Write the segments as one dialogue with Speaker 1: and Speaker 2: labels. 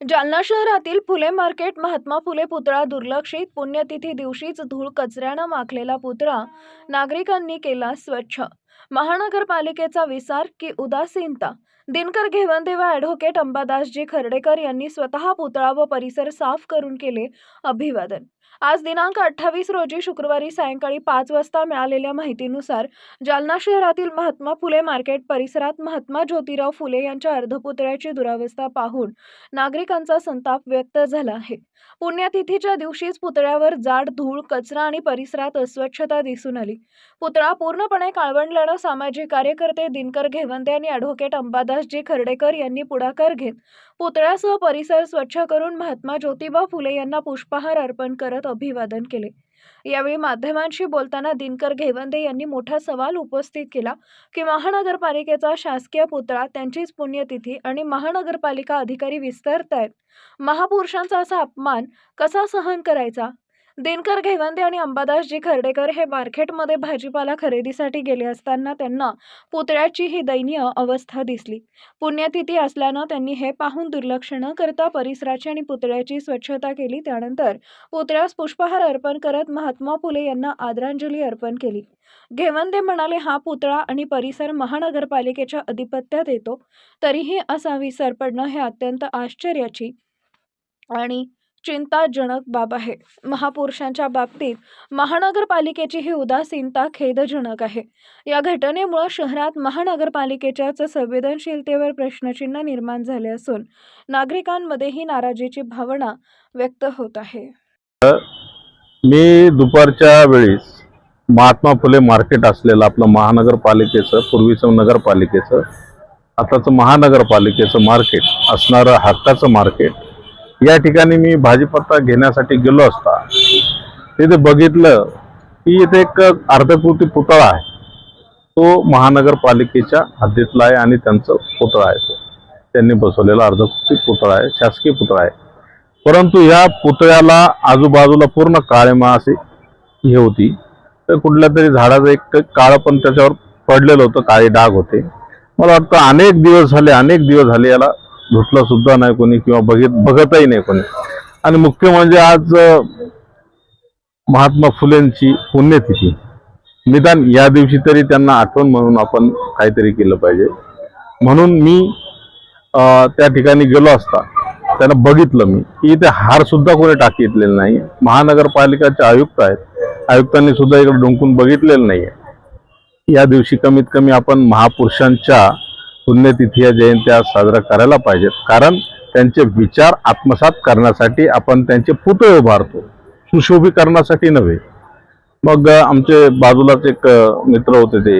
Speaker 1: जालना शहरातील फुले मार्केट महात्मा फुले पुतळा दुर्लक्षित. पुण्यतिथी दिवशीच धूळ कचऱ्यानं माखलेला पुतळा नागरिकांनी केला स्वच्छ. महानगरपालिकेचा विसार की उदासीनता? दिनकर घेवनदेवा ॲडव्होकेट अंबादासजी खर्डेकर यांनी स्वतः पुतळा व परिसर साफ करून केले अभिवादन. आज दिनांक अठ्ठावीस रोजी शुक्रवारी सायंकाळी पाच वाजता मिळालेल्या माहितीनुसार जालना शहरातील महात्मा फुले मार्केट परिसरात महात्मा ज्योतिराव फुले यांच्या अर्धपुतळ्याची दुरावस्था पाहून नागरिकांचा संताप व्यक्त झाला आहे. पुण्यतिथीच्या दिवशीच पुतळ्यावर जाड धूळ कचरा आणि परिसरात अस्वच्छता दिसून आली. पुतळा पूर्णपणे काळवंडल्यानं सामाजिक कार्यकर्ते दिनकर घेवंदे आणि ॲडव्होकेट अंबादासजी खर्डेकर यांनी पुढाकार घेत पुतळ्यासह परिसर स्वच्छ करून महात्मा ज्योतिबा फुले यांना पुष्पहार अर्पण करत अभिवादन केले. यावेळी माध्यमांशी बोलताना दिनकर घेवंदे यांनी मोठा सवाल उपस्थित केला की महानगरपालिकेचा शासकीय पुतळा त्यांचीच पुण्यतिथी आणि महानगरपालिका अधिकारी विस्तारतायत. महापुरुषांचा असा अपमान कसा सहन करायचा? दिनकर घेवंदे आणि अंबादासजी खर्डेकर हे मार्केटमध्ये भाजीपाला खरेदीसाठी गेले असताना त्यांना पुतळ्याची ही दयनीय अवस्था दिसली. पुण्यतिथी असल्यानं त्यांनी हे पाहून दुर्लक्ष न करता परिसराची आणि पुतळ्याची स्वच्छता केली. त्यानंतर पुतळ्यास पुष्पहार अर्पण करत महात्मा फुले यांना आदरांजली अर्पण केली. घेवंदे म्हणाले हा पुतळा आणि परिसर महानगरपालिकेच्या अधिपत्यात येतो. तरीही असा विसर पडणं हे अत्यंत आश्चर्याची आणि चिंताजनक बाब आहे. महापुरुषांच्या बाबतीत महानगरपालिकेची ही उदासीनता खेदजनक आहे. या घटनेमुळे शहरात महानगरपालिकेच्याच संवेदनशीलतेवर प्रश्नचिन्ह निर्माण झाले असून नागरिकांमध्येही नाराजीची भावना व्यक्त होत आहे.
Speaker 2: मी दुपारच्या वेळेस महात्मा फुले मार्केट असलेलं आपलं महानगरपालिकेचं पूर्वीचं नगरपालिकेचं आताचं महानगरपालिकेचं मार्केट असणारं हक्काचं मार्केट या ठिकाणी मी भाजीपत्ता घेण्यासाठी गेलो असता तिथे बघितलं की इथे एक अर्धकृती पुतळा आहे. तो महानगरपालिकेच्या हद्दीतला आहे आणि त्यांचं पुतळा आहे तो. त्यांनी बसवलेला अर्धकृती पुतळा आहे शासकीय पुतळा आहे. परंतु या पुतळ्याला आजूबाजूला पूर्ण काळेमा असे हे होती. तर कुठल्या तरी झाडाचं एक काळं पण त्याच्यावर पडलेलं होतं काळे डाग होते. मला वाटतं अनेक दिवस झाले अनेक दिवस झाले याला धुतला सुद्धा नाही कोणी किंवा बघित बघतही नाही कोणी. आणि मुख्य म्हणजे आज महात्मा फुलेंची पुण्यतिथी. निदान या दिवशी तरी त्यांना आठवण म्हणून आपण काहीतरी केलं पाहिजे. म्हणून मी त्या ठिकाणी गेलो असता त्यांना बघितलं मी. की इथे हार सुद्धा कोणी टाकितलेला नाही. महानगरपालिकाचे आयुक्त आहेत. आयुक्तांनी सुद्धा इकडे डुंकून बघितलेलं नाहीये. या दिवशी कमीत कमी आपण महापुरुषांच्या पुण्यतिथी या जयंत्या साजरा करायला पाहिजेत. कारण त्यांचे विचार आत्मसात करण्यासाठी आपण त्यांचे पुतळे उभारतो. सुशोभीकरणासाठी नव्हे. मग आमचे बाजूलाच एक मित्र होते ते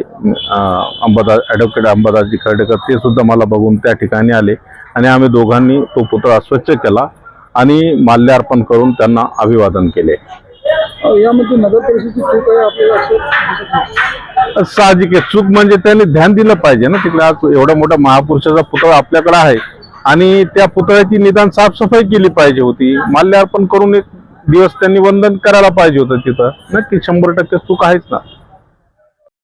Speaker 2: अंबादास ॲडव्होकेट अंबादासजी खर्डेकर ते सुद्धा मला बघून त्या ठिकाणी आले. आणि आम्ही दोघांनी तो पुतळा स्वच्छ केला आणि माल्यार्पण करून त्यांना अभिवादन केले.
Speaker 3: यामध्ये नगर परिषदेची चूक आहे आपल्याला
Speaker 2: साहजिक आहे. चूक म्हणजे त्यांनी ध्यान दिलं पाहिजे ना तिकडे. आज एवढा मोठा महापुरुषाचा पुतळा आपल्याकडे आहे. आणि त्या पुतळ्याची निदान साफसफाई केली पाहिजे होती. माल्यार्पण करून एक दिवस त्यांनी वंदन करायला पाहिजे होतं तिथं. नक्की शंभर टक्के चूक आहेच ना.